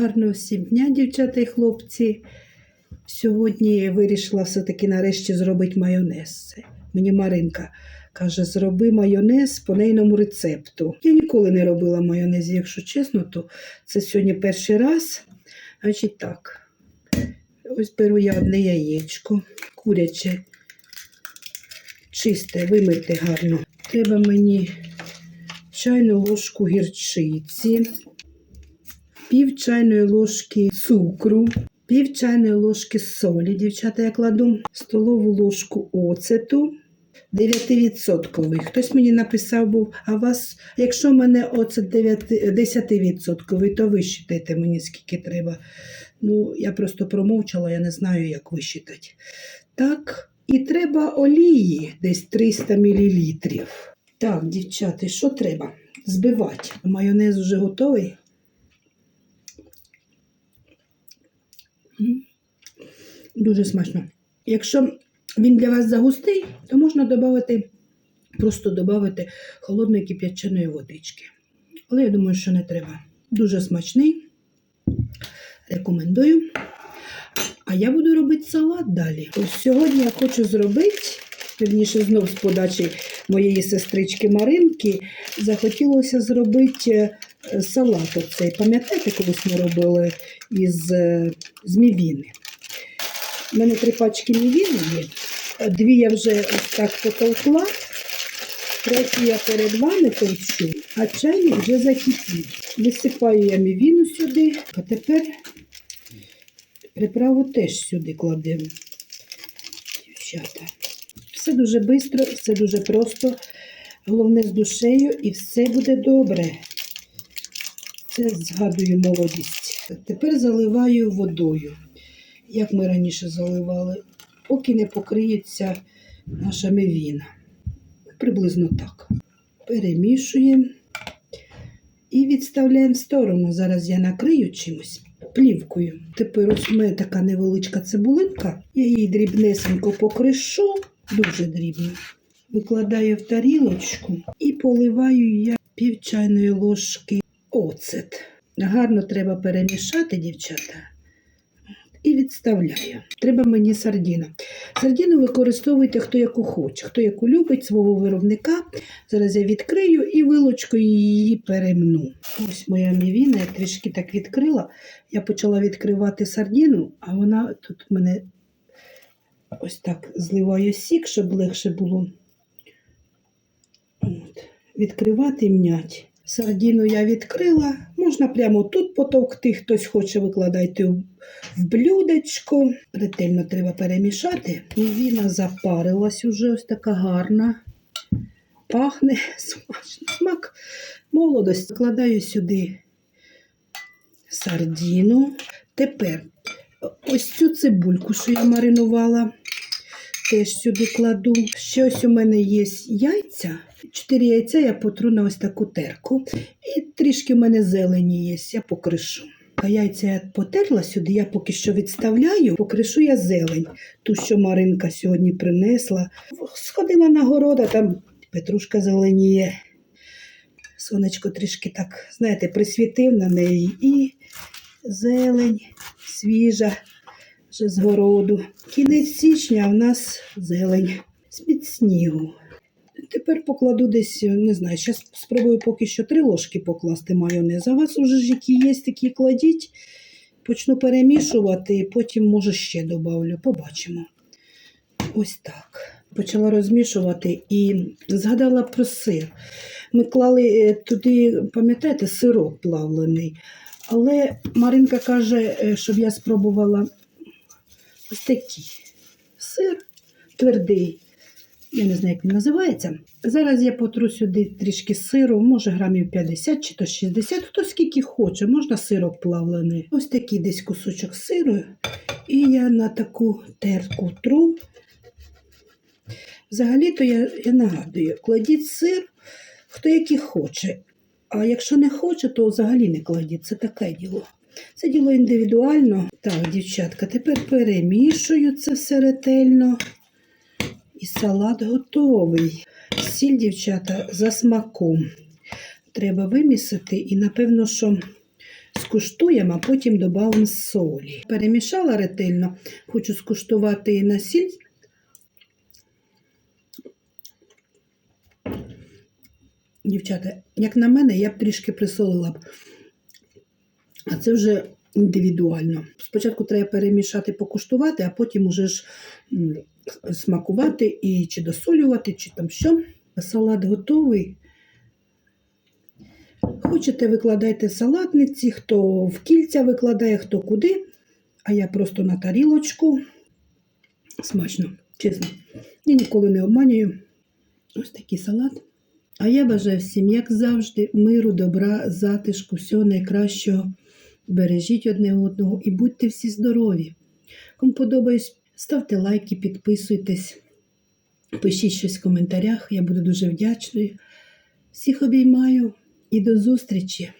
Гарного всім дня, дівчата і хлопці. Сьогодні я вирішила все-таки нарешті зробити майонез. Мені Маринка каже, зроби майонез по нейному рецепту. Я ніколи не робила майонез, якщо чесно, то це сьогодні перший раз. Значить так. Ось беру я одне яєчко, куряче, чисте, вимити гарно. Треба мені чайну ложку гірчиці, пів чайної ложки цукру, пів чайної ложки солі, дівчата, я кладу, столову ложку оцету. 9%. Хтось мені написав був, а вас, якщо в мене оцет 9, 10%, то ви считайте мені, скільки треба. Ну, я просто промовчала, я не знаю, як висчитати. Так, і треба олії, десь 300 мл. Так, дівчата, що треба? Збивати. Майонез вже готовий. Дуже смачно. Якщо він для вас загустий, то можна додати, просто додати холодної кип'яченої водички. Але я думаю, що не треба. Дуже смачний. Рекомендую. А я буду робити салат далі. Ось сьогодні я хочу зробити, вірніше, знов з подачі моєї сестрички Маринки, захотілося зробити е, салат оцей. Пам'ятаєте, колись ми робили із е, з мівіни? У мене три пачки мівіни є. Дві я вже ось так потовкла, третю я перед вами товчу, а чайник вже закипів. Висипаю я мівіну сюди, а тепер приправу теж сюди кладемо. Дівчата. Все дуже швидко, все дуже просто. Головне з душею і все буде добре. Це згадую молодість. Тепер заливаю водою, як ми раніше заливали, поки не покриється наша мивіна. Приблизно так. Перемішуємо і відставляємо в сторону. Зараз я накрию чимось плівкою. Тепер ось у мене така невеличка цибулинка. Я її дрібнесенько покришу, дуже дрібно. Викладаю в тарілочку і поливаю я пів чайної ложки оцет. Гарно треба перемішати, дівчата. І відставляю. Треба мені сардіна. Сардіну використовуйте хто яку хоче, хто яку любить свого виробника. Зараз я відкрию і вилочкою її перемну. Ось моя мівіна, я трішки так відкрила. Я почала відкривати сардіну, а вона тут в мене ось так зливаю сік, щоб легше було. От. Відкривати і мнять. Сардіну я відкрила. Можна прямо тут потовкти, хтось хоче викладайте в блюдечко. Ретельно треба перемішати. Мівіна запарилась уже ось така гарна. Пахне смачно. Смак молодості. Вкладаю сюди сардіну. Тепер ось цю цибульку, що я маринувала, теж сюди кладу. Ще ось у мене є яйця. Чотири яйця я потру на ось таку терку. І трішки в мене зелені є, я покришу. А яйця я потерла сюди, я поки що відставляю, покришу я зелень, ту, що Маринка сьогодні принесла. Сходила на город, а там петрушка зеленіє. Сонечко трішки так, знаєте, присвітив на неї. І зелень свіжа, вже з городу. Кінець січня в нас зелень з-під снігу. Тепер покладу десь, не знаю, зараз спробую поки що три ложки покласти майонез. А у вас уже ж які є, такі кладіть. Почну перемішувати, потім, може, ще добавлю. Побачимо. Ось так. Почала розмішувати і згадала про сир. Ми клали е, туди, пам'ятаєте, сирок плавлений. Але Маринка каже, е, щоб я спробувала ось такий сир твердий. Я не знаю, як він називається. Зараз я потру сюди трішки сиру, може грамів 50 чи то 60, хто скільки хоче, можна сирок плавлений. Ось такий десь кусочок сиру. І я на таку терку тру. Взагалі-то я, я нагадую, кладіть сир, хто який хоче. А якщо не хоче, то взагалі не кладіть. Це таке діло. Це діло індивідуально. Так, дівчатка, тепер перемішую це все ретельно. І салат готовий. Сіль, дівчата, за смаком. Треба вимісити, і, напевно, що Скуштуємо, а потім додамо солі. Перемішала ретельно, хочу скуштувати і на сіль. Дівчата, як на мене, я б трішки присолила б. А це вже індивідуально. Спочатку треба перемішати, покуштувати, а потім уже ж смакувати і чи досолювати, чи там що. Салат готовий. Хочете, викладайте салатниці, хто в кільця викладає, хто куди. А я просто на тарілочку. Смачно, чесно. Я ніколи не обманюю. Ось такий салат. А я бажаю всім, як завжди, миру, добра, затишку, всього найкращого. Бережіть одне одного і будьте всі здорові. Кому подобається, ставте лайки, підписуйтесь, пишіть щось в коментарях, я буду дуже вдячною. Всіх обіймаю і до зустрічі!